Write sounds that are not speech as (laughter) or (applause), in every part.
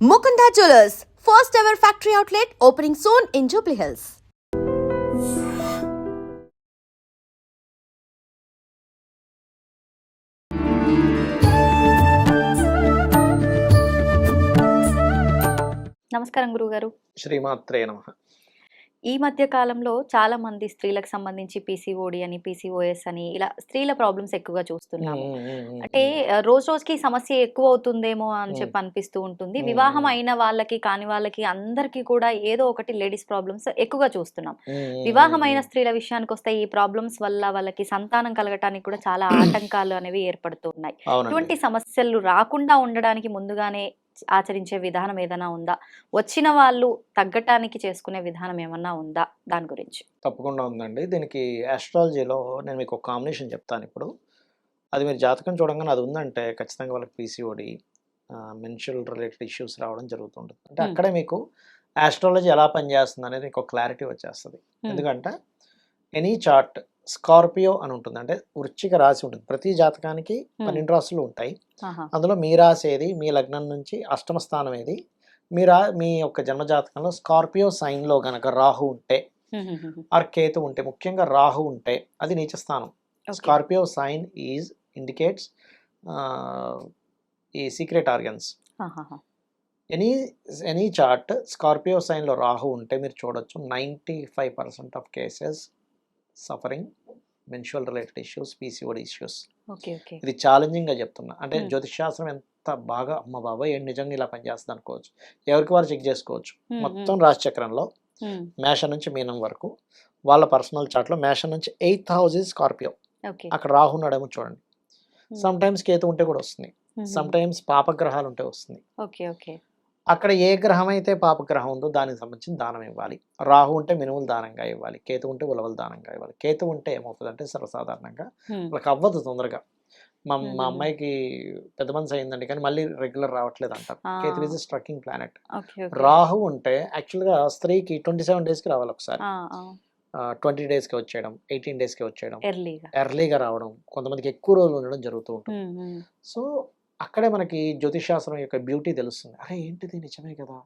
Mukunda Jewelers, first ever factory outlet opening soon in Jubilee Hills. నమస్కారం గురుగారు శ్రీమాత్రే నమ ఈ మధ్య కాలంలో చాలా మంది స్త్రీలకు సంబంధించి పీసీఓడి అని పీసీఓఎస్ అని ఇలా స్త్రీల ప్రాబ్లమ్స్ ఎక్కువగా చూస్తున్నాము. అంటే రోజు రోజుకి సమస్య ఎక్కువ అవుతుందేమో అని. చెప్పి అనిపిస్తూ ఉంటుంది. వివాహం అయిన వాళ్ళకి కాని వాళ్ళకి అందరికీ కూడా ఏదో ఒకటి లేడీస్ ప్రాబ్లమ్స్ ఎక్కువగా చూస్తున్నాం. వివాహమైన స్త్రీల విషయానికి వస్తే ఈ ప్రాబ్లమ్స్ వల్ల వాళ్ళకి సంతానం కలగటానికి కూడా చాలా ఆటంకాలు అనేవి ఏర్పడుతూ ఉన్నాయి. అవునండి. ఇటువంటి సమస్యలు రాకుండా ఉండడానికి ముందుగానే ఆచరించే విధానం ఏదైనా ఉందా? వచ్చిన వాళ్ళు తగ్గటానికి చేసుకునే విధానం ఏమన్నా ఉందా? దాని గురించి. తప్పకుండా ఉందండి. దీనికి ఆస్ట్రాలజీలో నేను మీకు ఒక కాంబినేషన్ చెప్తాను ఇప్పుడు. అది మీరు జాతకం చూడంగానే అది ఉందంటే ఖచ్చితంగా వాళ్ళకి పీసీఓడి మెన్షువల్ రిలేటెడ్ ఇష్యూస్ రావడం జరుగుతుంటుంది. అంటే. అక్కడే మీకు ఆస్ట్రాలజీ ఎలా పనిచేస్తుంది అనేది మీకు క్లారిటీ వచ్చేస్తుంది. ఎందుకంటే ఎనీ చార్ట్ స్కార్పియో అని ఉంటుంది. అంటే వృశ్చిక రాశి ఉంటుంది. ప్రతి జాతకానికి పన్నెండు రాశులు ఉంటాయి. అందులో మీ రాశి ఏది? మీ లగ్నం నుంచి అష్టమ స్థానం ఏది? మీ రా మీ యొక్క జన్మజాతకంలో స్కార్పియో సైన్లో గనక రాహు ఉంటే. ఆర్ కేతు ఉంటే ముఖ్యంగా రాహు ఉంటే అది నీచ స్థానం. స్కార్పియో సైన్ ఈజ్ ఇండికేట్స్ ఈ secret organs. Any any chart Scorpio సైన్లో Rahu ఉంటే మీరు చూడొచ్చు. Ninety five percent of cases suffering menstrual related issues PCOD issues ఇది ఛాలెంజింగ్గా చెప్తున్నా. అంటే Hmm. జ్యోతిష్ శాస్త్రం ఎంత బాగా అమ్మ బాబాయ్ ఏం నిజంగా ఇలా పనిచేస్తుంది అనుకోవచ్చు. ఎవరికి వారు చెక్ చేసుకోవచ్చు. హ్మ్ మొత్తం రాశి చక్రంలో హ్మ్. మేషం నుంచి మీనం వరకు వాళ్ళ పర్సనల్ చార్ట్లో మేషం నుంచి ఎయిత్ హౌస్ ఇస్ స్కార్పియో అక్కడ రాహు ఉన్నాడేమో చూడండి. Hmm. సమ్ టైమ్స్ కేతు ఉంటే కూడా వస్తుంది. సమ్. టైమ్స్ పాపగ్రహాలు ఉంటే వస్తుంది. ఓకే ఓకే అక్కడ ఏ గ్రహం అయితే పాపగ్రహం ఉందో దానికి సంబంధించిన దానం ఇవ్వాలి రాహు ఉంటే మినుములు దానంగా ఇవ్వాలి కేతు ఉంటే ఉలవలు దానంగా ఇవ్వాలి కేతు ఉంటే ఏమవుతుందంటే సర్వసాధారణంగా. వాళ్ళకి అవ్వదు తొందరగా మా మా మ్మ్. అమ్మాయికి పెద్ద మనసు అయిందండి కానీ మళ్ళీ రెగ్యులర్ రావట్లేదు అంటారు. Ketu is striking planet Rahu ఉంటే యాక్చువల్గా స్త్రీకి ట్వంటీ సెవెన్ డేస్కి రావాలి ఒకసారి. ట్వంటీ డేస్కి వచ్చేయడం ఎయిటీన్ డేస్కి వచ్చేయడం ఎర్లీగా రావడం కొంతమందికి ఎక్కువ రోజులు ఉండడం జరుగుతూ ఉంటుంది. సో అక్కడే మనకి జ్యోతిషాస్త్రం యొక్క బ్యూటీ తెలుస్తుంది. అరే ఏంటిది నిజమే కదా?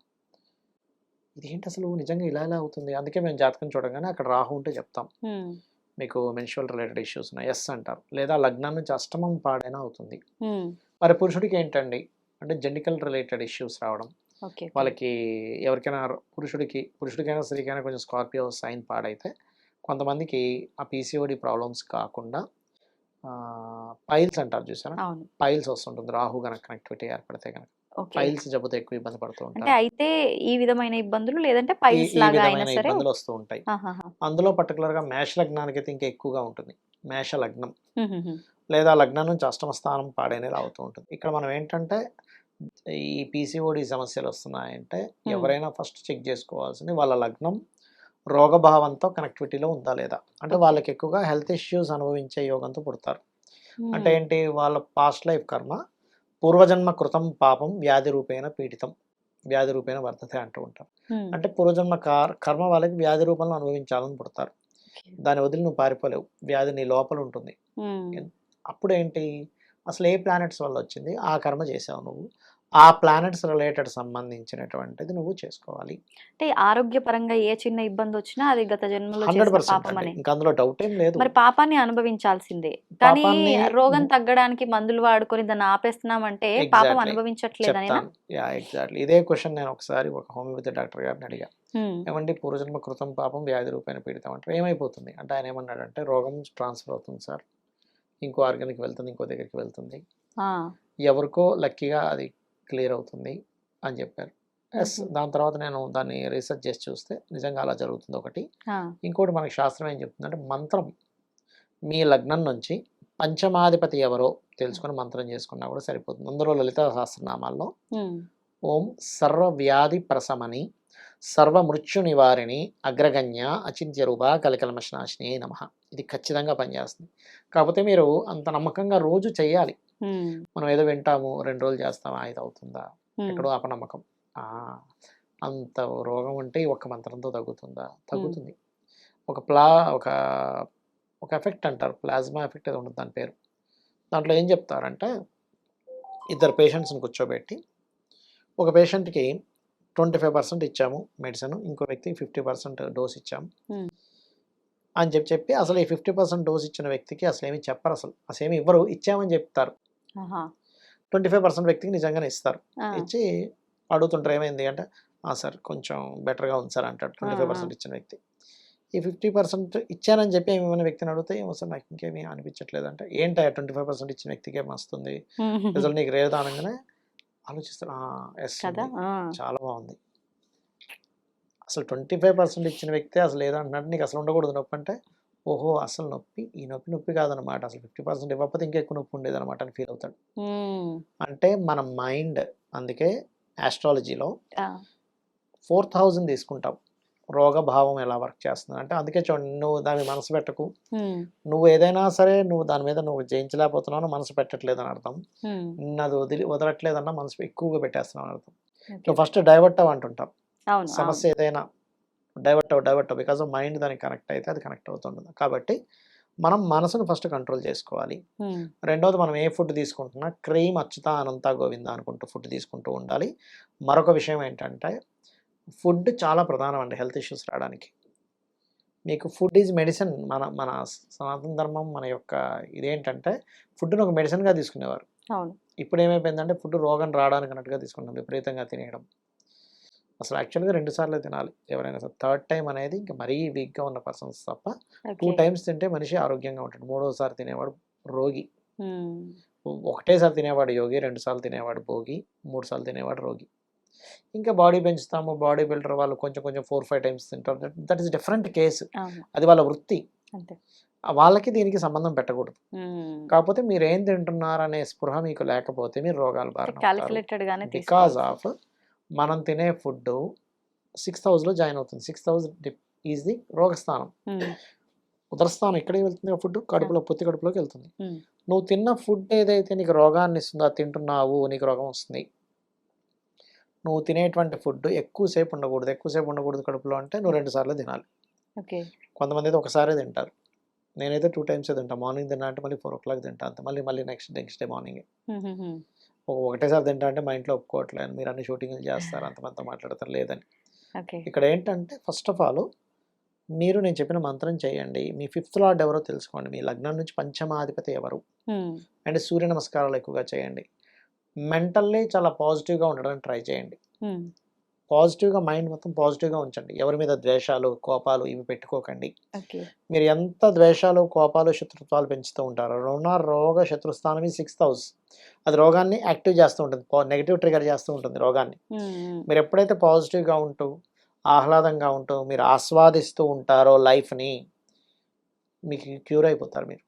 ఇది ఏంటి అసలు? నిజంగా ఇలా ఎలా అవుతుంది? అందుకే మేము జాతకం చూడగానే అక్కడ రాహు ఉంటే చెప్తాం. మీకు మెన్షువల్ రిలేటెడ్ ఇష్యూస్ ఉన్నాయి. ఎస్ అంటారు. లేదా లగ్నం నుంచి అష్టమం పాడైనా అవుతుంది. మరి పురుషుడికి ఏంటండి? అంటే జెండికల్ రిలేటెడ్ ఇష్యూస్ రావడం. వాళ్ళకి ఎవరికైనా పురుషుడికి పురుషుడికైనా స్త్రీకైనా కొంచెం స్కార్పియో సైన్ పాడైతే కొంతమందికి ఆ పీసీఓడి ప్రాబ్లమ్స్ కాకుండా పైల్స్ అంటారు చూసారా? పైల్స్ వస్తుంటుంది. రాహు గనక కనెక్టివిటీ ఏర్పడితే కనుక పైల్స్ జబ్బుతో ఎక్కువ ఇబ్బంది పడుతూ ఉంటారు. అయితే ఈ విధమైన ఇబ్బందులు లేదంటే పైల్స్ లాగా అయినా విధమైన సరే ఇబ్బందులు వస్తూ ఉంటాయి. అందులో పర్టికులర్గా మేష లగ్నానికి అయితే ఇంకా ఎక్కువగా ఉంటుంది. మేష లగ్నం. లేదా లగ్నం నుంచి అష్టమ స్థానం పాడైనది అవుతూ ఉంటుంది. ఇక్కడ మనం ఏంటంటే ఈ పీసీఓడి సమస్యలు వస్తున్నాయంటే. ఎవరైనా ఫస్ట్ చెక్ చేసుకోవాల్సింది వాళ్ళ లగ్నం రోగభావంతో కనెక్టివిటీలో ఉందా లేదా? అంటే వాళ్ళకి ఎక్కువగా హెల్త్ ఇష్యూస్ అనుభవించే యోగంతో పుడతారు. అంటే. ఏంటి? వాళ్ళ పాస్ట్ లైఫ్ కర్మ పూర్వజన్మ కృతం పాపం వ్యాధి రూపేణ పీడితం వ్యాధి రూపేణ వర్ధతే అంటూ ఉంటారు. అంటే పూర్వజన్మ కార్ కర్మ వాళ్ళకి వ్యాధి రూపంలో అనుభవించాలని పుడతారు. దాన్ని వదిలి నువ్వు పారిపోలేవు. వ్యాధి నీ లోపల ఉంటుంది. అప్పుడు ఏంటి అసలు ఏ ప్లానెట్స్ వల్ల వచ్చింది? ఆ కర్మ చేసావు నువ్వు. ఆ ప్లానెట్స్ రిలేటెడ్ సంబంధించినటువంటిది నువ్వు చేసుకోవాలి. అంటే ఆరోగ్యపరంగా ఏ చిన్న ఇబ్బంది వచ్చినా అది గత జన్మలో హండ్రెడ్ పర్సెంట్ పాపం ఇంకా అందులో డౌట్ ఏం లేదు. మరి పాపాన్ని అనుభవించాల్సిందే. కానీ రోగం తగ్గడానికి మందులు వాడుకొని దాన్ని ఆపేస్తున్నామంటే పాపం Exactly. అనుభవించట్లేదనేనా? చెప్తాను. యా ఎగ్జాక్ట్లీ ఇదే క్వశ్చన్ నేను ఒకసారి ఒక హోమియోపతి డాక్టర్ గారిని అడిగా. ఏమండి పూర్వజన్మ కృతం పాపం వ్యాధి రూపాయన పీడితం అంటారు ఏమైపోతుంది? అంటే ఆయన ఏమన్నాడంటే రోగం ట్రాన్స్ఫర్ అవుతుంది సార్. ఇంకో ఆర్గానికి వెళ్తుంది ఇంకో దగ్గరికి వెళ్తుంది. ఎవరికో లక్కీగా అది క్లియర్ అవుతుంది అని చెప్పారు. ఎస్. దాని తర్వాత నేను దాన్ని రీసెర్చ్ చేసి చూస్తే నిజంగా అలా జరుగుతుంది ఒకటి. ఇంకోటి మనకి శాస్త్రం ఏం చెప్తుందంటే మంత్రం మీ లగ్నం నుంచి పంచమాధిపతి ఎవరో తెలుసుకొని మంత్రం చేసుకున్నా కూడా సరిపోతుంది. అందులో లలిత సహస్రనామాల్లో ఓం సర్వ వ్యాధి ప్రశమని సర్వ మృత్యు నివారిణి అగ్రగణ్య అచింత్య రూప కలికల్మశనాశిని నమ. ఇది ఖచ్చితంగా పనిచేస్తుంది. కాకపోతే మీరు అంత నమ్మకంగా రోజు చేయాలి. మనం ఏదో వింటాము రెండు రోజులు చేస్తామా ఇది అవుతుందా ఎక్కడో అపనమ్మకం. ఆ, అంత రోగం ఉంటే ఈ ఒక్క మంత్రంతో తగ్గుతుందా? తగ్గుతుంది. ఒక ప్లా ఒక ఒక ఎఫెక్ట్ అంటారు. ప్లాజ్మా ఎఫెక్ట్ ఏదో ఉంటుంది దాని పేరు. దాంట్లో ఏం చెప్తారంటే ఇద్దరు పేషెంట్స్ని కూర్చోబెట్టి ఒక పేషెంట్కి ట్వంటీ ఫైవ్ పర్సెంట్ ఇచ్చాము మెడిసిన్ ఇంకో వ్యక్తికి ఫిఫ్టీ పర్సెంట్ డోస్ ఇచ్చాము. అని చెప్పి చెప్పి అసలు ఈ ఫిఫ్టీ పర్సెంట్ డోస్ ఇచ్చిన వ్యక్తికి అసలు ఏమి చెప్పరు అసలు అసలు ఏమి ఇవ్వరు ఇచ్చామని చెప్తారు. ట్వంటీ ఫైవ్ పర్సెంట్ వ్యక్తికి నిజంగానే ఇస్తారు. ఇచ్చి అడుగుతుంటారు ఏమైంది? అంటే ఆ సార్ కొంచెం బెటర్గా ఉంది సార్ అంటాడు ట్వంటీ ఫైవ్ పర్సెంట్ ఇచ్చిన వ్యక్తి. ఈ ఫిఫ్టీ పర్సెంట్ ఇచ్చానని చెప్పి ఏమైనా వ్యక్తిని అడిగితే ఏమో సార్ నాకు ఇంకేమీ అనిపించట్లేదు అంటే ఏంటి ట్వంటీ ఫైవ్ పర్సెంట్ ఇచ్చిన వ్యక్తికి ఏం వస్తుంది? రిజల్ట్ నీకు రేదు అనగానే ఆలోచిస్తాడు ఎస్ చాలా బాగుంది. అసలు ట్వంటీ ఫైవ్ పర్సెంట్ ఇచ్చిన వ్యక్తి అసలు ఏదంటున్నట్టు నీకు అసలు ఉండకూడదు నొప్పి అంటే ఓహో! అసలు నొప్పి. ఈ నొప్పి నొప్పి కాదనమాట అసలు ఫిఫ్టీ పర్సెంట్ ఇవ్వకపోతే ఇంకా ఎక్కువ నొప్పి ఉండేది అనమాట అని ఫీల్ అవుతాడు. అంటే మన మైండ్ అందుకే ఆస్ట్రాలజీలో ఫోర్ థౌజండ్ తీసుకుంటాం. రోగభావం ఎలా వర్క్ చేస్తుంది అంటే అందుకే చూడండి నువ్వు దాని మనసు పెట్టకు. నువ్వు ఏదైనా సరే నువ్వు దాని మీద నువ్వు జయించలేకపోతున్నావు మనసు పెట్టట్లేదు అని అర్థం. నిన్నది వదిలి వదలట్లేదన్న మనసు ఎక్కువగా పెట్టేస్తున్నావు అని అర్థం. ఫస్ట్ డైవర్ట్ అవ్వ అంటుంటాం అవును. అవును. సమస్య ఏదైనా డైవర్ట్ అవ్వ డైవర్ట్ బికాజ్ మైండ్ దానికి కనెక్ట్ అయితే అది కనెక్ట్ అవుతుంటుంది. కాబట్టి మనం మనసును ఫస్ట్ కంట్రోల్ చేసుకోవాలి. రెండోది మనం ఏ ఫుడ్ తీసుకుంటున్నా క్రీమ్ అచ్యుత అనంత గోవింద అనుకుంటూ ఫుడ్ తీసుకుంటూ ఉండాలి. మరొక విషయం ఏంటంటే ఫుడ్ చాలా ప్రధానం అండి హెల్త్ ఇష్యూస్ రావడానికి. మీకు ఫుడ్ ఈజ్ మెడిసిన్ మన మన సనాతన ధర్మం మన యొక్క ఇదేంటంటే ఫుడ్ని ఒక మెడిసిన్గా తీసుకునేవారు. ఇప్పుడు ఏమైపోయిందంటే ఫుడ్ రోగం రావడానికి అన్నట్టుగా తీసుకుంటాం విపరీతంగా తినేయడం. అసలు యాక్చువల్గా రెండు సార్లు తినాలి ఎవరైనా సరే. థర్డ్ టైం అనేది ఇంకా మరీ వీక్గా ఉన్న పర్సన్స్ తప్ప టూ. టైమ్స్ తింటే మనిషి ఆరోగ్యంగా ఉంటాడు. మూడోసారి తినేవాడు రోగి. ఒకటేసారి తినేవాడు యోగి రెండు సార్లు తినేవాడు భోగి మూడు సార్లు తినేవాడు రోగి. ఇంకా బాడీ పెంచుతాము. బాడీ బిల్డర్ వాళ్ళు కొంచెం కొంచెం ఫోర్ ఫైవ్ టైమ్స్ తింటారు. That is different case. అది వాళ్ళ వృత్తి. వాళ్ళకి దీనికి సంబంధం పెట్టకూడదు. కాకపోతే మీరు ఏం తింటున్నారు అనే స్పృహ మీకు లేకపోతే మీరు రోగాలు బికాజ్ తీసుకోవాలి. ఆఫ్ మనం తినే ఫుడ్ సిక్స్త్ హౌస్లో జాయిన్ అవుతుంది. సిక్స్త్ హౌస్ ఈజ్ ది రోగస్థానం. ఉదరస్థానం ఎక్కడికి వెళ్తుంది ఫుడ్ కడుపులో పొత్తి కడుపులోకి వెళ్తుంది. నువ్వు తిన్న ఫుడ్ ఏదైతే నీకు రోగాన్ని ఇస్తుందో అది తింటున్నావు నీకు రోగం వస్తుంది. నువ్వు తినేటువంటి ఫుడ్ ఎక్కువసేపు ఉండకూడదు. ఎక్కువసేపు ఉండకూడదు కడుపులో అంటే నువ్వు రెండు సార్లు తినాలి. కొంతమంది అయితే ఒకసారే తింటారు. నేనైతే టూ టైమ్స్ తింటాను మార్నింగ్ తిన్నా అంటే మళ్ళీ ఫోర్ ఓ క్లాక్ తింటా అంతే. మళ్ళీ మళ్ళీ నెక్స్ట్ నెక్స్ట్ డే మార్నింగ్. ఒకటేసారి తింటా అంటే మా ఇంట్లో ఒప్పుకోవట్లేదు మీరు అన్ని షూటింగ్లు చేస్తారు అంతమంతా మాట్లాడతారు లేదని. ఇక్కడ ఏంటంటే ఫస్ట్ ఆఫ్ ఆల్ మీరు నేను చెప్పిన మంత్రం చేయండి. మీ ఫిఫ్త్ లార్డ్ ఎవరో తెలుసుకోండి. మీ లగ్నం నుంచి పంచమాధిపతి ఎవరు? అండ్ సూర్య నమస్కారాలు ఎక్కువగా చేయండి. మెంటల్లీ చాలా పాజిటివ్గా ఉండడానికి ట్రై చేయండి. పాజిటివ్గా మైండ్ మొత్తం పాజిటివ్గా ఉంచండి. ఎవరి మీద ద్వేషాలు కోపాలు ఇవి పెట్టుకోకండి. మీరు ఎంత ద్వేషాలు కోపాలు శత్రుత్వాలు పెంచుతూ ఉంటారో రుణ రోగ శత్రుస్థానం సిక్స్త్ హౌస్. అది రోగాన్ని యాక్టివ్ చేస్తూ ఉంటుంది. నెగిటివ్ ట్రిగర్ చేస్తూ ఉంటుంది రోగాన్ని. మీరు ఎప్పుడైతే పాజిటివ్గా ఉంటూ ఆహ్లాదంగా ఉంటూ మీరు ఆస్వాదిస్తూ ఉంటారో లైఫ్ని మీకు క్యూర్ అయిపోతారు మీరు.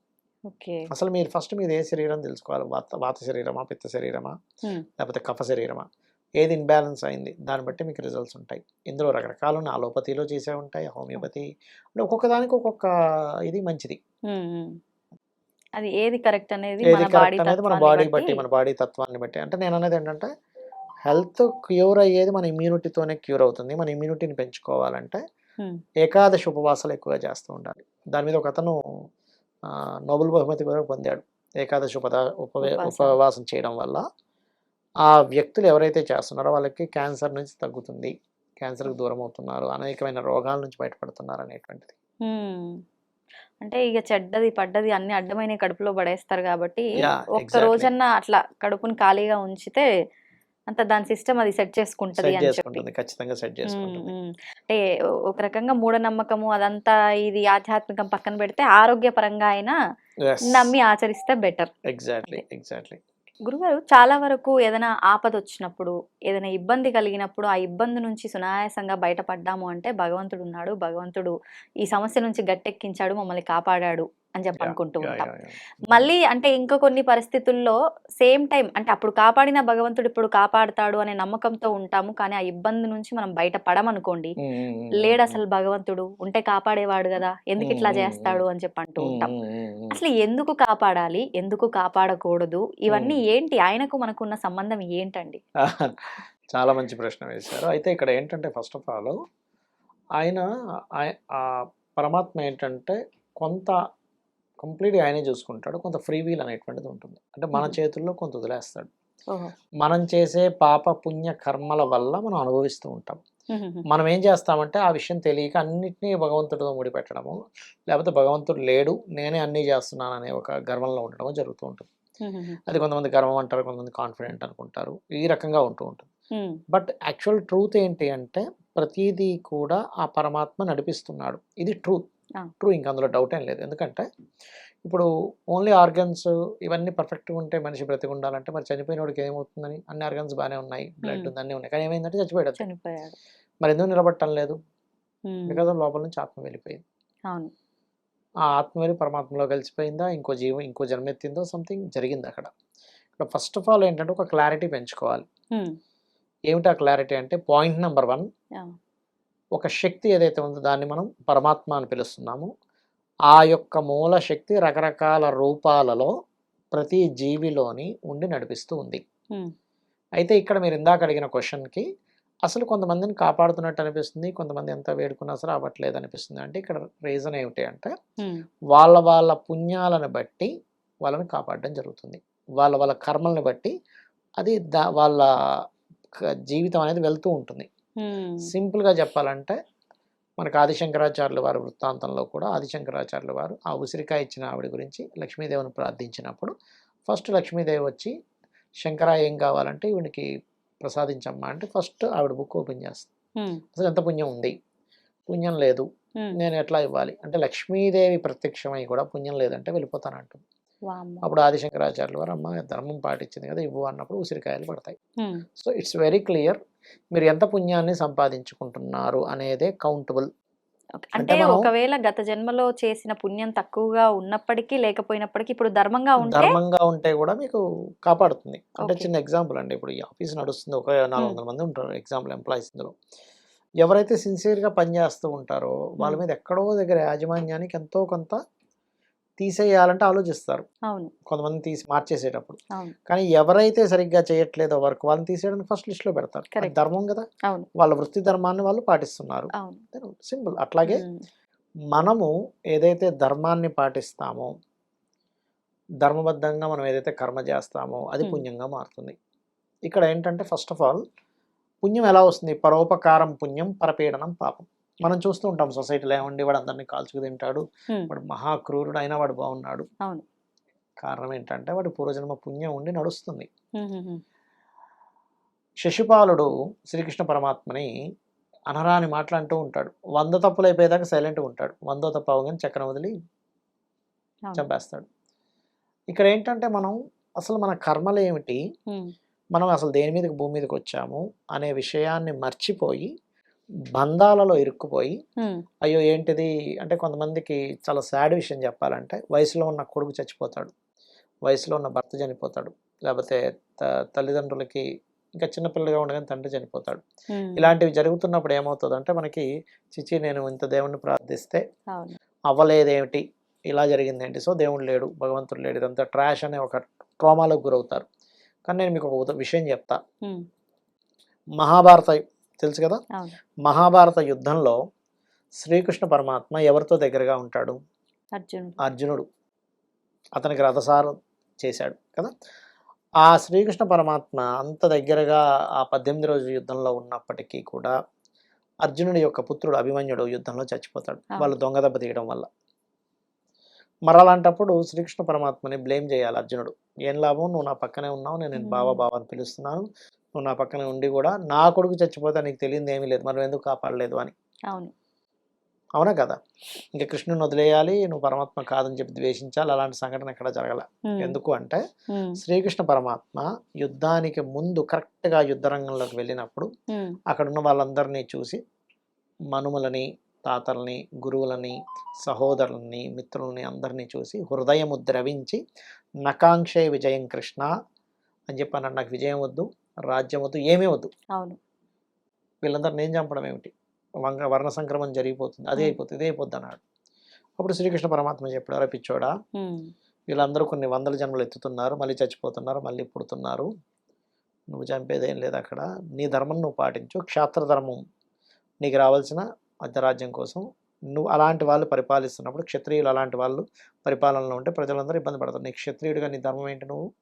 ఓకే. అసలు మీరు ఫస్ట్ మీరు ఏ శరీరం తెలుసుకోవాలి? వాత వాత శరీరమా పిత్త శరీరమా. లేకపోతే కఫ శరీరమా? ఏది ఇన్బ్యాలెన్స్ అయింది దాన్ని బట్టి మీకు రిజల్ట్స్ ఉంటాయి. ఇందులో రకరకాలు అలోపతిలో చేసే ఉంటాయి హోమియోపతి అంటే ఒక్కొక్క దానికి ఒక్కొక్క ఇది మంచిది. అది ఏది కరెక్ట్ అనేది ఏది మన బాడీ కరెక్ట్ అనేది మన బాడీ బట్టి మన బాడీ తత్వాన్ని బట్టి. అంటే నేను అనేది ఏంటంటే హెల్త్ క్యూర్ అయ్యేది మన ఇమ్యూనిటీతోనే క్యూర్ అవుతుంది. మన ఇమ్యూనిటీని పెంచుకోవాలంటే. ఏకాదశి ఉపవాసాలు ఎక్కువగా చేస్తూ ఉండాలి. దాని మీద ఒక అతను నోబెల్ బహుమతి కూడా పొందాడు. ఏకాదశి ఉపదా ఉపవే ఉపవాసం. ఉపవాసం చేయడం వల్ల. ఆ వ్యక్తులు ఎవరైతే చేస్తున్నారో వాళ్ళకి క్యాన్సర్ నుంచి తగ్గుతుంది. క్యాన్సర్కి దూరం అవుతున్నారు అనేకమైన రోగాల నుంచి బయటపడుతున్నారు అనేటువంటిది. అంటే ఇక చెడ్డది పడ్డది అన్ని అడ్డమైన కడుపులో పడేస్తారు కాబట్టి ఒక్క. రోజన్నా అట్లా కడుపుని ఖాళీగా ఉంచితే అంత దాని సిస్టమ్ అది సెట్ చేసుకుంటది అని చెప్పి. ఖచ్చితంగా సెట్ చేసుకుంటుంది. అంటే ఒక రకంగా మూఢనమ్మకము అదంతా ఇది ఆధ్యాత్మికం పక్కన పెడితే ఆరోగ్యపరంగా అయినా నమ్మి ఆచరిస్తే బెటర్. Exactly exactly. గురుగారు చాలా వరకు ఏదైనా ఆపద వచ్చినప్పుడు ఏదైనా ఇబ్బంది కలిగినప్పుడు ఆ ఇబ్బంది నుంచి సునాయాసంగా బయటపడ్డాము అంటే భగవంతుడు ఉన్నాడు. భగవంతుడు ఈ సమస్య నుంచి గట్టెక్కించాడు మమ్మల్ని కాపాడాడు. అని చెప్పి అనుకుంటూ ఉంటాం. మళ్ళీ అంటే ఇంకా కొన్ని పరిస్థితుల్లో సేమ్ టైం అంటే అప్పుడు కాపాడిన భగవంతుడు ఇప్పుడు కాపాడుతాడు అనే నమ్మకంతో ఉంటాము. కానీ ఆ ఇబ్బంది నుంచి మనం బయట పడమనుకోండి లేడు అసలు భగవంతుడు ఉంటే కాపాడేవాడు కదా ఎందుకు ఇట్లా చేస్తాడు? అని చెప్పి అంటూ ఉంటాం. అసలు ఎందుకు కాపాడాలి ఎందుకు కాపాడకూడదు ఇవన్నీ ఏంటి ఆయనకు మనకున్న సంబంధం ఏంటండి? (laughs) చాలా మంచి ప్రశ్న వేశారు. అయితే ఇక్కడ ఏంటంటే ఫస్ట్ ఆఫ్ ఆల్ ఆయన పరమాత్మ ఏంటంటే కొంత కంప్లీట్గా ఆయనే చూసుకుంటాడు. కొంత ఫ్రీ వీల్ అనేటువంటిది ఉంటుంది. అంటే మన. చేతుల్లో కొంత వదిలేస్తాడు. మనం చేసే పాప పుణ్య కర్మల వల్ల మనం అనుభవిస్తూ ఉంటాం. మనం ఏం చేస్తామంటే ఆ విషయం తెలియక అన్నిటినీ భగవంతుడితో ముడిపెట్టడము. లేకపోతే భగవంతుడు లేడు నేనే అన్నీ చేస్తున్నాను అనే ఒక గర్వంలో ఉండడము జరుగుతూ ఉంటుంది. అది కొంతమంది గర్వం అంటారు కొంతమంది కాన్ఫిడెంట్ అనుకుంటారు. ఈ రకంగా ఉంటూ ఉంటుంది. బట్ యాక్చువల్ ట్రూత్ ఏంటి అంటే ప్రతిదీ కూడా ఆ పరమాత్మ నడిపిస్తున్నాడు. ఇది ట్రూత్. ట్రూ ఇంక అందులో డౌట్ ఏం లేదు. ఎందుకంటే ఇప్పుడు ఓన్లీ ఆర్గన్స్ ఇవన్నీ పర్ఫెక్ట్గా ఉంటే మనిషి బ్రతికి ఉండాలంటే మరి చనిపోయినోడికి ఏమవుతుందని అన్ని ఆర్గన్స్ బాగానే ఉన్నాయి. బ్లడ్. ఉంది అన్నీ ఉన్నాయి. కానీ ఏమైందంటే చచ్చిపోయాడు చనిపోయాడు. మరి ఎందుకు నిలబట్టం లేదు? బికాజ్ లోపల నుంచి ఆత్మ వెళ్ళిపోయింది. అవును. ఆ ఆత్మ వెళ్ళి పరమాత్మలో కలిసిపోయిందా? ఇంకో జీవం ఇంకో జన్మెత్తిందో సంథింగ్ జరిగింది అక్కడ. ఇక్కడ ఫస్ట్ ఆఫ్ ఆల్ ఏంటంటే ఒక క్లారిటీ పెంచుకోవాలి. ఏమిటి ఆ క్లారిటీ అంటే పాయింట్ నెంబర్ వన్ ఒక శక్తి ఏదైతే ఉందో దాన్ని మనం పరమాత్మ అని పిలుస్తున్నాము. ఆ యొక్క మూల శక్తి రకరకాల రూపాలలో ప్రతి జీవిలోని ఉండి నడిపిస్తూ ఉంది. అయితే ఇక్కడ మీరు ఇందాక అడిగిన క్వశ్చన్కి అసలు కొంతమందిని కాపాడుతున్నట్టు అనిపిస్తుంది కొంతమంది ఎంత వేడుకున్నా సరే అవ్వట్లేదు అనిపిస్తుంది. అంటే ఇక్కడ రీజన్ ఏమిటి అంటే వాళ్ళ వాళ్ళ పుణ్యాలను బట్టి వాళ్ళని కాపాడడం జరుగుతుంది. వాళ్ళ వాళ్ళ కర్మల్ని బట్టి అది దా వాళ్ళ జీవితం అనేది వెళ్తూ ఉంటుంది. సింపుల్గా చెప్పాలంటే మనకు ఆదిశంకరాచార్యుల వారి వృత్తాంతంలో కూడా ఆదిశంకరాచార్యుల వారు ఆ ఉసిరికాయ ఇచ్చిన ఆవిడ గురించి లక్ష్మీదేవిని ప్రార్థించినప్పుడు ఫస్ట్ లక్ష్మీదేవి వచ్చి శంకర ఏం కావాలంటే ఈవిడికి ప్రసాదించమ్మా అంటే ఫస్ట్ ఆవిడ బుక్ ఓపెన్ చేస్తుంది అసలు ఎంత పుణ్యం ఉంది? పుణ్యం లేదు. నేను ఎట్లా ఇవ్వాలి? అంటే లక్ష్మీదేవి ప్రత్యక్షమై కూడా పుణ్యం లేదంటే వెళ్ళిపోతానంటుంది. అప్పుడు ఆదిశంకరాచార్యుల వారు అమ్మ ధర్మం పాటించింది కదా ఇవ్వు అన్నప్పుడు ఉసిరికాయలు పడతాయి సో ఇట్స్ వెరీ క్లియర్ మీరు ఎంత పుణ్యాన్ని సంపాదించుకుంటున్నారు అనేదే కౌంటబుల్. అంటే ఒకవేళ గత జన్మలో చేసిన పుణ్యం తక్కువగా ఉన్నప్పటికీ లేకపోయినప్పటికీ ఇప్పుడు ధర్మంగా ఉంటే ధర్మంగా ఉంటే కూడా మీకు కాపాడుతుంది అంటే. చిన్న ఎగ్జాంపుల్ అండి ఇప్పుడు ఈ ఆఫీస్ నడుస్తుంది ఒక నాలుగు. వందల మంది ఉంటారు ఎగ్జాంపుల్ ఎంప్లాయీస్ ఇందులో ఎవరైతే సిన్సియర్గా పనిచేస్తూ ఉంటారో వాళ్ళ. మీద ఎక్కడో దగ్గర యాజమాన్యానికి ఎంతో కొంత తీసేయాలంటే ఆలోచిస్తారు. అవును. కొంతమంది తీసి మార్చేసేటప్పుడు. కానీ ఎవరైతే సరిగ్గా చేయట్లేదో వర్క్ వాళ్ళని తీసేయడానికి ఫస్ట్ లిస్ట్లో పెడతారు. అది Correct. ధర్మం కదా. వాళ్ళ వృత్తి ధర్మాన్ని వాళ్ళు పాటిస్తున్నారు. సింపుల్ అట్లాగే మనము ఏదైతే ధర్మాన్ని పాటిస్తామో ధర్మబద్ధంగా మనం ఏదైతే కర్మ చేస్తామో అది. పుణ్యంగా మారుతుంది. ఇక్కడ ఏంటంటే ఫస్ట్ ఆఫ్ ఆల్ పుణ్యం ఎలా వస్తుంది? పరోపకారం పుణ్యం పరపీడనం పాపం. మనం చూస్తూ ఉంటాం. సొసైటీలో ఏమండి వాడు అందరినీ కాల్చుకు తింటాడు. వాడు మహాక్రూరుడు అయినా వాడు బాగున్నాడు కారణం ఏంటంటే వాడి పూర్వజన్మ పుణ్యం ఉండి నడుస్తుంది. శశిపాలుడు శ్రీకృష్ణ పరమాత్మని అనరాని మాట్లాడుతూ ఉంటాడు. వంద తప్పులు అయిపోయేదాకా సైలెంట్గా ఉంటాడు. వందో తప్పు అవగానే చక్రం వదిలి. చంపేస్తాడు. ఇక్కడ ఏంటంటే మనం అసలు మన కర్మలు ఏమిటి మనం అసలు దేని మీదకి భూమి మీదకి వచ్చాము? అనే విషయాన్ని మర్చిపోయి బంధాలలో ఇరుక్కుపోయి అయ్యో ఏంటిది? అంటే కొంతమందికి చాలా సాడ్ విషయం చెప్పాలంటే వయసులో ఉన్న కొడుకు చచ్చిపోతాడు వయసులో ఉన్న భర్త చనిపోతాడు లేకపోతే తల్లిదండ్రులకి ఇంకా చిన్నపిల్లగా ఉండగానే తండ్రి చనిపోతాడు. ఇలాంటివి జరుగుతున్నప్పుడు ఏమవుతుందంటే మనకి చిచి నేను ఇంత దేవుణ్ణి ప్రార్థిస్తే అవ్వలేదేమిటి? ఇలా జరిగింది ఏంటి సో దేవుడు లేడు భగవంతుడు లేడు ఇదంతా ట్రాష్ అనే ఒక ట్రామాలకు గురవుతారు. కానీ నేను మీకు ఒక విషయం చెప్తా. మహాభారత తెలుసు కదా? మహాభారత యుద్ధంలో శ్రీకృష్ణ పరమాత్మ ఎవరితో దగ్గరగా ఉంటాడు? అర్జునుడు. అర్జునుడు. అతనికి రథసారం చేశాడు కదా? ఆ శ్రీకృష్ణ పరమాత్మ అంత దగ్గరగా ఆ పద్దెనిమిది రోజుల యుద్ధంలో ఉన్నప్పటికీ కూడా అర్జునుడి యొక్క పుత్రుడు అభిమన్యుడు యుద్ధంలో చచ్చిపోతాడు. వాళ్ళు దొంగ దెబ్బ తీయడం వల్ల. మరి అలాంటప్పుడు శ్రీకృష్ణ పరమాత్మని బ్లేమ్ చేయాలి అర్జునుడు. ఏం లాభం? నువ్వు నా పక్కనే ఉన్నావు. నేను బావ. బావ అని పిలుస్తున్నాను. నువ్వు నా పక్కనే ఉండి కూడా నా కొడుకు చచ్చిపోతే నీకు తెలియదు ఏమీ లేదు. నువ్వు ఎందుకు కాపాడలేదు అని. అవును. అవునా కదా? ఇంకా కృష్ణుని వదిలేయాలి నువ్వు పరమాత్మ కాదని చెప్పి ద్వేషించాలి అలాంటి సంఘటన ఎక్కడ జరగల. ఎందుకు అంటే శ్రీకృష్ణ పరమాత్మ యుద్ధానికి ముందు కరెక్ట్గా యుద్ధ రంగంలోకి వెళ్ళినప్పుడు ఉమ్, అక్కడ ఉన్న వాళ్ళందరినీ చూసి మనుమలని తాతల్ని గురువులని సహోదరులని మిత్రులని అందరినీ చూసి హృదయము ద్రవించి నకాంక్షే విజయం కృష్ణ అని చెప్పి నాకు విజయం వద్దు రాజ్యం వద్దు ఏమీ వద్దు. అవును. వీళ్ళందరూ నేను చంపడం ఏమిటి? వంగ వర్ణ సంక్రమం జరిగిపోతుంది అదే. అయిపోతుంది ఇదే అయిపోద్ది అన్నాడు. అప్పుడు శ్రీకృష్ణ పరమాత్మ చెప్పాడు అరే పిచ్చోడా వీళ్ళందరూ కొన్ని వందల జన్మలు ఎత్తుతున్నారు మళ్ళీ చచ్చిపోతున్నారు మళ్ళీ పుడుతున్నారు. నువ్వు చంపేదేం లేదు అక్కడ. నీ ధర్మం నువ్వు పాటించు క్షాత్ర ధర్మం నీకు రావాల్సిన అర్ధరాజ్యం కోసం నువ్వు అలాంటి వాళ్ళు పరిపాలిస్తున్నప్పుడు క్షత్రియులు అలాంటి వాళ్ళు పరిపాలనలో ఉంటే ప్రజలందరూ ఇబ్బంది పడతారు. నీ క్షత్రియుడిగా నీ ధర్మం ఏంటి నువ్వు?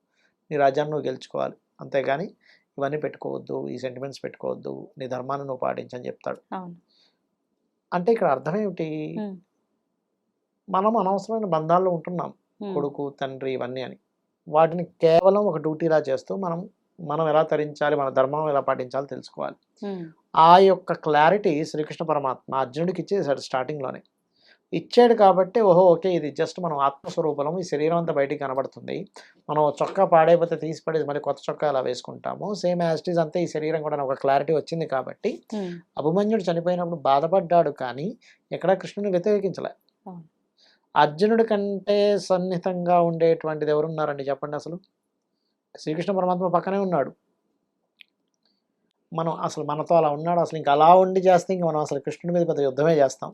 నీ రాజ్యాన్ని నువ్వు గెలుచుకోవాలి. అంతేగాని ఇవన్నీ పెట్టుకోవద్దు ఈ సెంటిమెంట్స్ పెట్టుకోవద్దు నీ ధర్మాన్ని నువ్వు పాటించని చెప్తాడు. అంటే ఇక్కడ అర్థం ఏమిటి. మనం అనవసరమైన బంధాల్లో ఉంటున్నాం. కొడుకు తండ్రి ఇవన్నీ అని. వాటిని కేవలం ఒక డ్యూటీలా చేస్తూ మనం మనం ఎలా తరించాలి మన ధర్మం ఎలా పాటించాలో తెలుసుకోవాలి. ఆ యొక్క క్లారిటీ శ్రీకృష్ణ పరమాత్మ అర్జునుడికి ఇచ్చేసాడు స్టార్టింగ్లోనే ఇచ్చాడు కాబట్టి ఓహో ఓకే ఇది జస్ట్ మనం ఆత్మస్వరూపం ఈ శరీరం అంతా బయటికి కనబడుతుంది. మనం చొక్కా పాడైపోతే తీసి పడేసి మళ్ళీ కొత్త చొక్కా అలా వేసుకుంటాము. సేమ్ యాస్టీస్ అంతే ఈ శరీరం కూడా ఒక క్లారిటీ వచ్చింది కాబట్టి ఉమ్. అభిమన్యుడు చనిపోయినప్పుడు బాధపడ్డాడు కానీ ఎక్కడా కృష్ణుని వ్యతిరేకించలే. అవును. అర్జునుడి కంటే సన్నిహితంగా ఉండేటువంటిది ఎవరున్నారండి చెప్పండి అసలు? శ్రీకృష్ణ పరమాత్మ పక్కనే ఉన్నాడు. మనం అసలు మనతో అలా ఉన్నాడు అసలు ఇంకా అలా ఉండి చేస్తే ఇంకా మనం అసలు కృష్ణుడి మీద పెద్ద యుద్ధమే చేస్తాం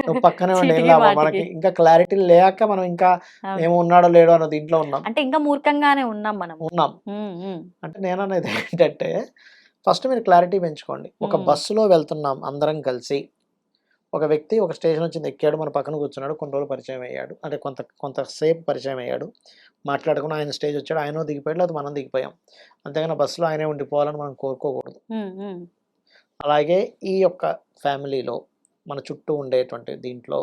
నువ్వు (laughs) పక్కనే ఉండి? మాటికి. మనకి ఇంకా క్లారిటీ లేక మనం ఇంకా. ఏమో ఉన్నాడో లేడో అన్న దీంట్లో ఉన్నాం అంటే ఇంకా మూర్ఖంగానే ఉన్నాం మనం ఉన్నాం. అంటే నేను అనేది ఏంటంటే ఫస్ట్ మీరు క్లారిటీ పెంచుకోండి ఒక. బస్సులో వెళ్తున్నాం అందరం కలిసి ఒక వ్యక్తి ఒక స్టేషన్ వచ్చింది ఎక్కాడు మన పక్కన కూర్చున్నాడు కొన్ని రోజులు పరిచయం అయ్యాడు. అంటే కొంత కొంతసేపు పరిచయం అయ్యాడు. మాట్లాడుకుని ఆయన స్టేజ్ వచ్చాడు ఆయన దిగిపోయాడు లేదా మనం దిగిపోయాం. అంతేగాని బస్సులో ఆయనే ఉండిపోవాలని మనం కోరుకోకూడదు. అలాగే ఈ యొక్క ఫ్యామిలీలో మన చుట్టూ ఉండేటువంటి దీంట్లో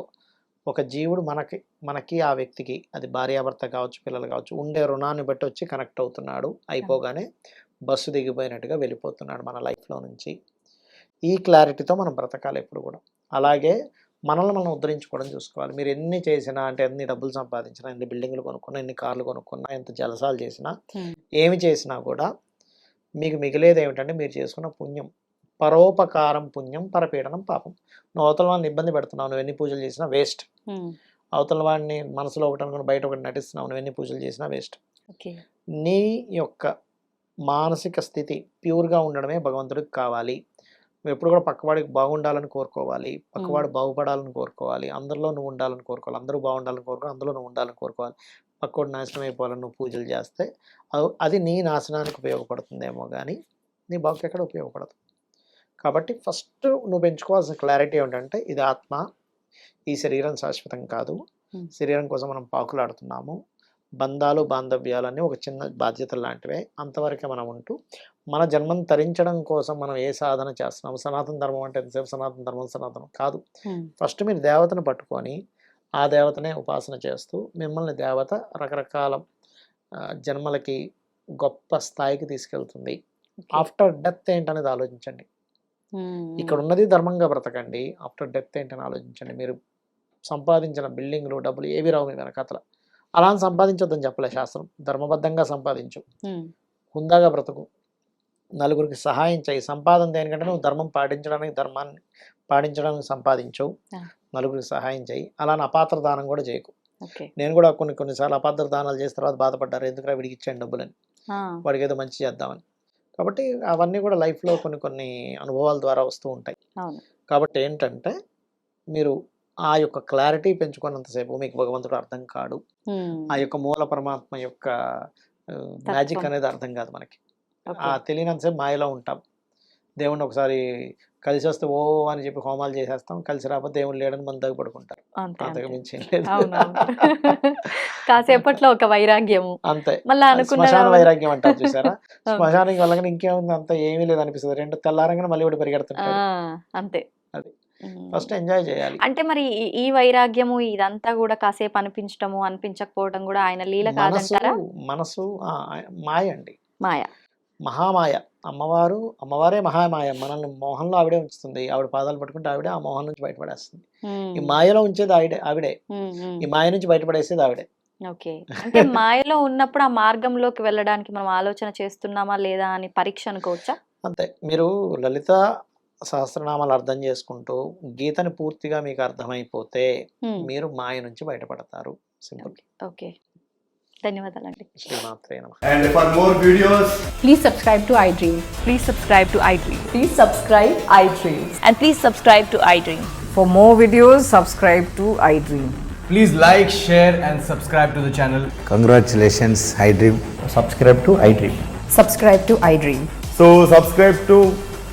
ఒక జీవుడు మనకి మనకి ఆ వ్యక్తికి అది భార్యాభర్త కావచ్చు పిల్లలు కావచ్చు ఉండే రుణాన్ని బట్టి వచ్చి కనెక్ట్ అవుతున్నాడు. అయిపోగానే బస్సు దిగిపోయినట్టుగా వెళ్ళిపోతున్నాడు మన లైఫ్లో నుంచి. ఈ క్లారిటీతో మనం బ్రతకాలి ఎప్పుడు కూడా. అలాగే మనల్ని మనం ఉద్ధరించుకోవడం చూసుకోవాలి. మీరు ఎన్ని చేసినా అంటే ఎన్ని డబ్బులు సంపాదించినా ఎన్ని బిల్డింగ్లు కొనుక్కున్నా ఎన్ని కార్లు కొనుక్కున్నా ఎంత జలసాలు చేసినా. ఏమి చేసినా కూడా మీకు మిగిలేది ఏమిటంటే మీరు చేసుకున్న పుణ్యం. పరోపకారం పుణ్యం పరపీడనం పాపం. నువ్వు అవతల వాడిని ఇబ్బంది పెడుతున్నావు నువ్వు ఎన్ని పూజలు చేసినా వేస్ట్. అవతల వాడిని మనసులో ఒకటి అనుకుని బయట ఒకటి నటిస్తున్నావు నువ్వు ఎన్ని పూజలు చేసినా వేస్ట్. ఓకే. నీ యొక్క మానసిక స్థితి ప్యూర్గా ఉండడమే భగవంతుడికి కావాలి. నువ్వు ఎప్పుడు కూడా పక్కవాడికి బాగుండాలని కోరుకోవాలి. పక్కవాడు బాగుపడాలని కోరుకోవాలి. అందరిలో నువ్వు ఉండాలని కోరుకోవాలి. అందరూ బాగుండాలని కోరుకోవాలి అందులో నువ్వు ఉండాలని కోరుకోవాలి. పక్కోడు నాశనం అయిపోవాలని నువ్వు పూజలు చేస్తే అది నీ నాశనానికి ఉపయోగపడుతుందేమో కానీ నీ బాగుకి ఎక్కడ ఉపయోగపడదు. కాబట్టి ఫస్ట్ నువ్వు పెంచుకోవాల్సిన క్లారిటీ ఏంటంటే ఇది ఆత్మ. ఈ శరీరం శాశ్వతం కాదు. శరీరం కోసం మనం పాకులాడుతున్నాము. బంధాలు బాంధవ్యాలు అన్నీ ఒక చిన్న బాధ్యత లాంటివే అంతవరకే మనం ఉంటూ మన జన్మను తరించడం కోసం మనం ఏ సాధన చేస్తున్నాము సనాతన ధర్మం అంటే ఎంతసేపు సనాతన ధర్మం సనాతనం కాదు. ఫస్ట్ మీరు దేవతను పట్టుకొని ఆ దేవతనే ఉపాసన చేస్తూ మిమ్మల్ని దేవత రకరకాల జన్మలకి గొప్ప స్థాయికి తీసుకెళ్తుంది. ఆఫ్టర్ డెత్ ఏంటనేది ఆలోచించండి. ఇక్కడ ఉన్నది ధర్మంగా బ్రతకండి. ఆఫ్టర్ డెత్ ఏంటని ఆలోచించండి. మీరు సంపాదించిన బిల్డింగ్లు డబ్బులు ఏవి రావు మీ వెనకాతల. అలా అని సంపాదించొద్దని చెప్పలే శాస్త్రం. ధర్మబద్ధంగా సంపాదించు. హుందాగా బ్రతుకు. నలుగురికి సహాయం చేయి. సంపాదన దేనికంటే నువ్వు ధర్మం పాటించడానికి ధర్మాన్ని పాటించడానికి సంపాదించు. ఆ. నలుగురికి సహాయం చేయి. అలా అపాత్ర దానం కూడా చేయకు. నేను కూడా కొన్ని కొన్నిసార్లు అపాత్ర దానాలు చేసిన తర్వాత బాధపడ్డారు. ఎందుకంటే వీడికి ఇచ్చాను డబ్బులని? వాడికి ఏదో మంచి చేద్దామని. కాబట్టి అవన్నీ కూడా లైఫ్లో కొన్ని కొన్ని అనుభవాల ద్వారా వస్తూ ఉంటాయి. కాబట్టి ఏంటంటే మీరు ఆ యొక్క క్లారిటీ పెంచుకున్నంతసేపు మీకు భగవంతుడు అర్థం కాడు. ఆ యొక్క మూల పరమాత్మ యొక్క మ్యాజిక్. అనేది అర్థం కాదు మనకి. ఆ తెలియనంతసేపు మాయలో ఉంటాం. దేవుణ్ణి ఒకసారి కలిసి వస్తే ఓ అని చెప్పి హోమాలు చేసేస్తాం. కలిసి రాకపోతే దేవుడు లేడని మన దగ్గర పడుకుంటారు. అంతే అంతకు. మించి (laughs) కాసేపట్లో ఒక వైరాగ్యము. అంతే. మళ్ళీ శ్మశాన వైరాగ్యం అంటారు చూసారా. (laughs) శ్మశానికి వెళ్ళగానే ఇంకేముంది? అంత ఏమీ లేదు అనిపిస్తుంది రెండు తెల్లారంగానే మళ్ళీ కూడా పరిగెడుతుంటారు అంతే. ఫస్ట్ ఎంజాయ్ చేయాలి. అంటే మరి ఈ- వైరాగ్యము ఇదంతా కూడా కాసేపు అనిపించటము అనిపించకపోవడం కూడా ఆయన లీల కాదంటారా? మనసు మాయ అండి. మాయ. మహామాయ. అమ్మవారు అమ్మవారే మహామాయ. మనల్ని మోహంలో ఆవిడే ఉంచుతుంది. ఆవిడ పాదాలు పట్టుకుంటే ఆవిడే ఆ మోహం నుంచి బయటపడేస్తుంది. ఈ మాయలో ఉంచేది ఆవిడే ఆవిడే. ఈ మాయ నుంచి బయటపడేసేది ఆవిడే. ఓకే. అంటే మాయలో ఉన్నప్పుడు ఆ మార్గంలోకి వెళ్ళడానికి మనం ఆలోచన చేస్తున్నామా లేదా అని పరీక్ష అనుకోవచ్చా? అంతే. మీరు లలిత సహస్రనామాలు అర్థం చేసుకుంటూ గీతని పూర్తిగా మీకు అర్థమైపోతే మీరు మాయ నుంచి బయటపడతారు సింపుల్ ఓకే ధన్యవాదాలండి శ్రీమాత్రే నమ And for more videos, Please subscribe to iDream. Please subscribe to iDream. Please subscribe iDream. And please subscribe to iDream. For more videos, subscribe to iDream. please like, share, and subscribe to the channel. Congratulations, iDream. subscribe to iDream. Subscribe to iDream. So subscribe to iDream Media.